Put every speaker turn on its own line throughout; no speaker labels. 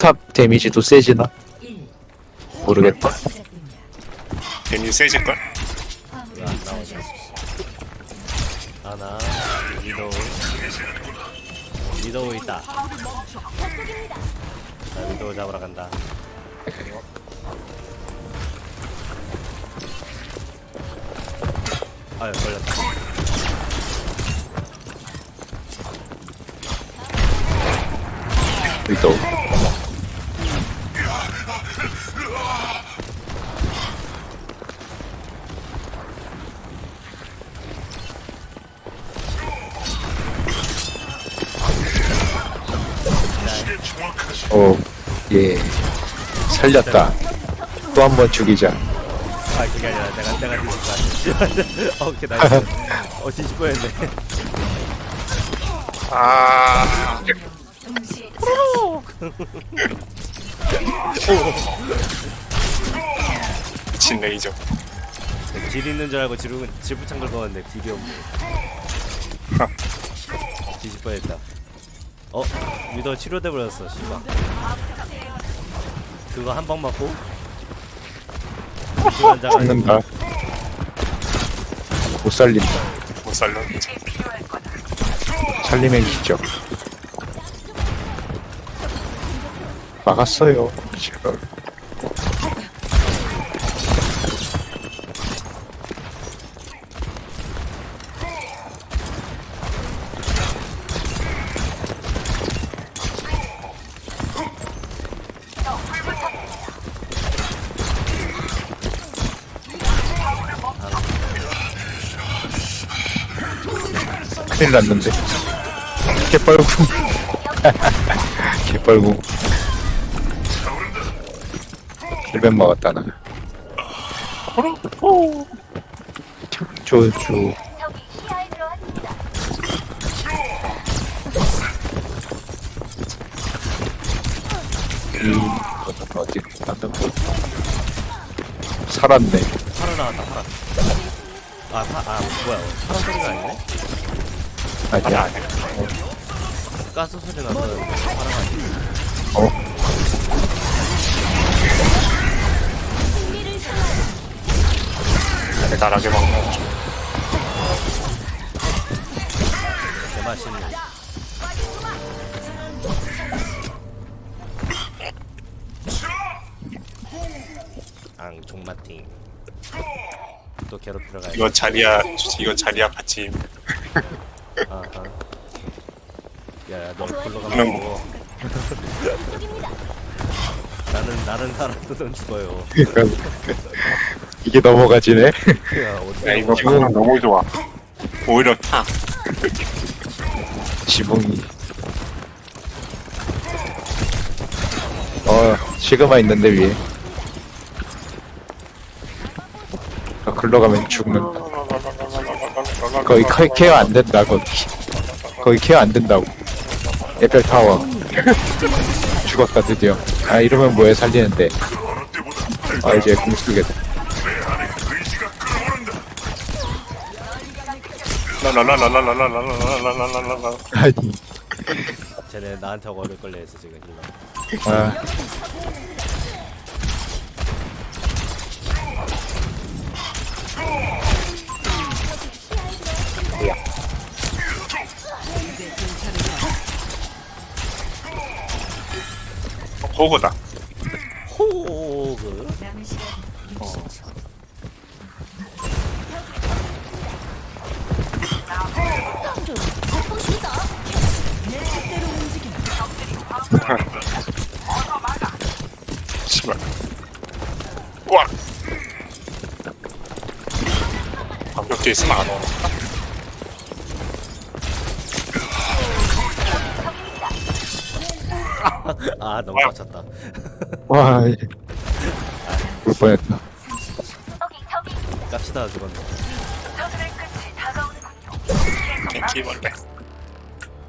탑 데미지도 세지나? 모르겠다.
괜히 세질걸?
하나, 위도우. 위도우 있다. 자, 위도우 잡으러 간다. 아유, 걸렸다.
위도. 오, 예. 살렸다. 또 한 번 죽이자.
아, 그게 아니라 내가, 내가 것 같아. 어, 오케이, 나이스. 어, 뒤질 뻔했네.
아, 미친 레이저.
딜 있는 줄 알고 지르, 지부창 긁었는데 딜이 없네. 뒤질 뻔했다. 어? 위도 치료돼 버렸어, 씨발. 그거 한 방 맞고?
죽는다. 못 살린다.
못 살렸지.
살리면 기적. 막았어요. 제발. 큰일 났는데. 개빨구 개빨구 개뱀 먹었다, 나. 조주. 어디 나도 살았네.
살아나왔다, 살아. 아, 사, 아, 뭐야. 어, 살아 소리가 아니네?
아니야.
가스 소리 나서 파라가 아니네.
어?
달달하게 먹는 거.
개맛있네. 앙, 종마팅. 또 괴롭히러 가야
이거 자리야, 이거 자리야 같이.
아하. 야야 너 가면 뭐 나는 나는 살아도 넌 죽어요
이게 넘어가지네.
야
야,
어떻게
이거 지금 너무 좋아. 오히려 타.
지붕이. 어, 시그마 있는데 위에. 아, 글로 가면 죽는다. 거기 커- 케어 안 된다, 거기. 거기 케어 안 된다고. 에펠 타워. 죽었다, 드디어. 아, 이러면 뭐해, 살리는데. 아, 이제 공 쓰겠다.
라라라라라라라라라라라라라.
아니,
쟤네 나한테 어릴 걸려 했어 지금 힐러
아.
호구다.
호그
씨발. 꽉. 방벽 있으면 안 오나?
아 너무 빡쳤다
와, 이- 울 뻔했다.
깝치다가 죽었네.
갱키벌레.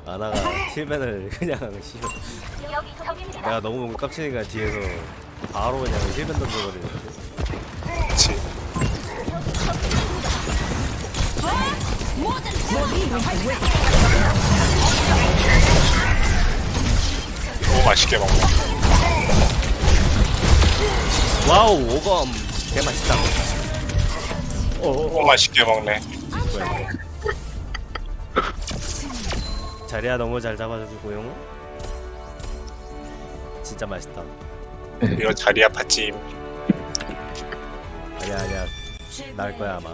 아나가 힐맨을 그냥
적입니다.
내가 너무 뭔가 깝치니까 뒤에서 바로 그냥 힐맨 던져버리는데
그치. 너무 맛있게 먹네.
와우 오검 개 맛있다
너무 맛있게 먹네.
뭐야 이거 자리야 너무 잘 잡아주고요 진짜 맛있다
이거 자리 아팠지.
아니야 아니야 날 거야 아마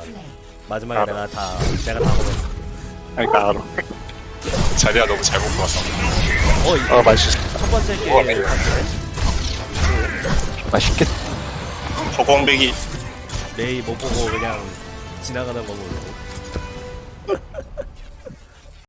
마지막에. 내가 다 내가 다 먹었어
그러니까 알아. 자리야 너무 잘 먹고 왔어.
어,
어 맛있
첫 번째
우와,
게임.
이거.
맛있겠
허공백이
레이 못 보고 그냥 지나가는 거 보고